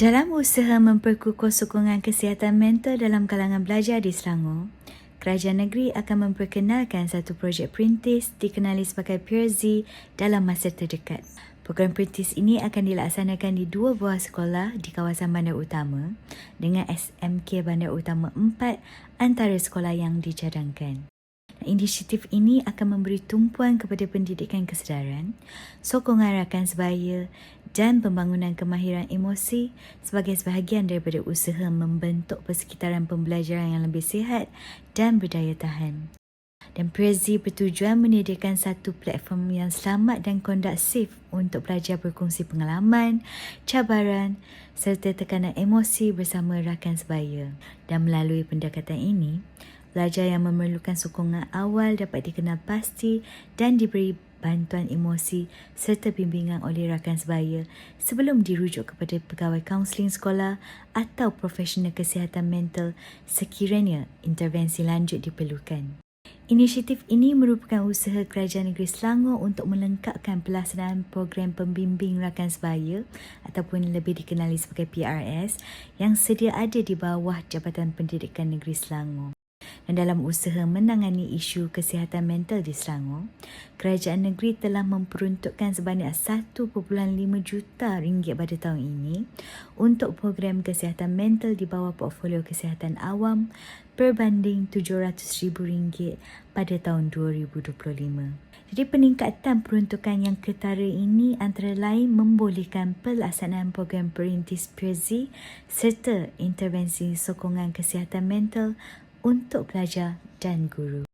Dalam usaha memperkukuh sokongan kesihatan mental dalam kalangan belajar di Selangor, Kerajaan Negeri akan memperkenalkan satu projek perintis dikenali sebagai PeerZ dalam masa terdekat. Program perintis ini akan dilaksanakan di dua buah sekolah di kawasan Bandar Utama dengan SMK Bandar Utama 4 antara sekolah yang dicadangkan. Inisiatif ini akan memberi tumpuan kepada pendidikan kesedaran, sokongan rakan sebaya dan pembangunan kemahiran emosi sebagai sebahagian daripada usaha membentuk persekitaran pembelajaran yang lebih sihat dan berdaya tahan. Dan Prezi bertujuan menyediakan satu platform yang selamat dan kondusif untuk pelajar berkongsi pengalaman, cabaran serta tekanan emosi bersama rakan sebaya. Dan melalui pendekatan ini, Pelajar yang memerlukan sokongan awal dapat dikenal pasti dan diberi bantuan emosi serta bimbingan oleh rakan sebaya sebelum dirujuk kepada pegawai kaunseling sekolah atau profesional kesihatan mental sekiranya intervensi lanjut diperlukan. Inisiatif ini merupakan usaha Kerajaan Negeri Selangor untuk melengkapkan pelaksanaan program pembimbing rakan sebaya ataupun lebih dikenali sebagai PRS yang sedia ada di bawah Jabatan Pendidikan Negeri Selangor dan dalam usaha menangani isu kesihatan mental di Selangor, kerajaan negeri telah memperuntukkan sebanyak 1.5 juta ringgit pada tahun ini untuk program kesihatan mental di bawah portfolio kesihatan awam berbanding RM700,000 pada tahun 2025. Jadi peningkatan peruntukan yang ketara ini antara lain membolehkan pelaksanaan program perintis PERZI serta intervensi sokongan kesihatan mental untuk pelajar dan guru.